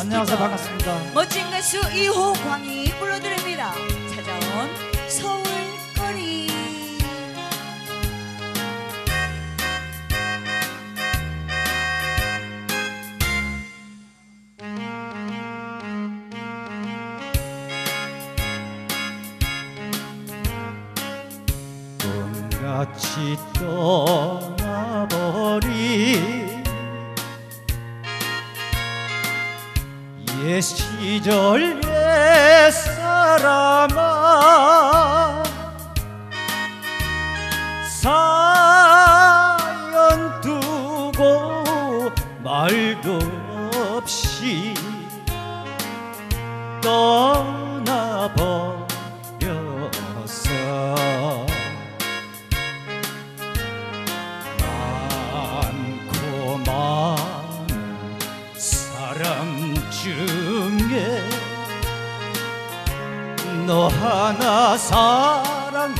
안녕하세요 반갑습니다. 멋진 가수 이호광이 불러드립니다. 찾아온 서울거리. 꿈같이 떠나버린 옛 시절 옛 사람아 사연 두고 말도 없이 떠 사람 중에 너 하나 사랑했는데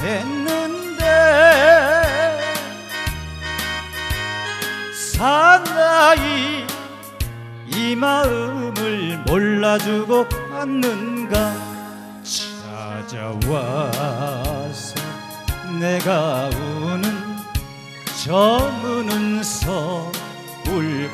사나이 이 마음을 몰라주고 갔는가? 찾아와서 내가 우는 저무는 서울거리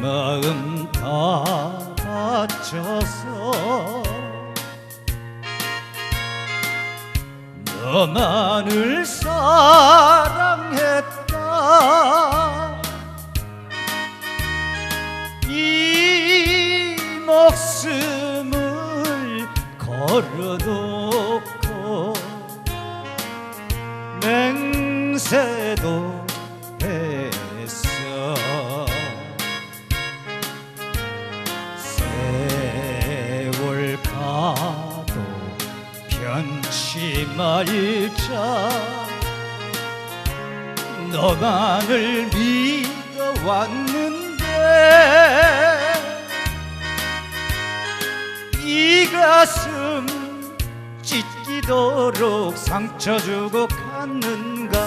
마음 다 바쳐서 너만을 사랑했다. 이 목숨을 걸어놓고 맹세도 변치 말자. 너만을 믿어왔는데 이 가슴 찢기도록 상처 주고 갔는가?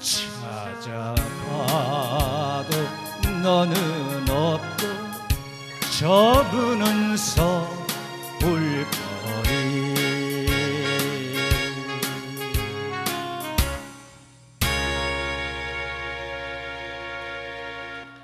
찾아봐도 너는 없고 저분은 서울거리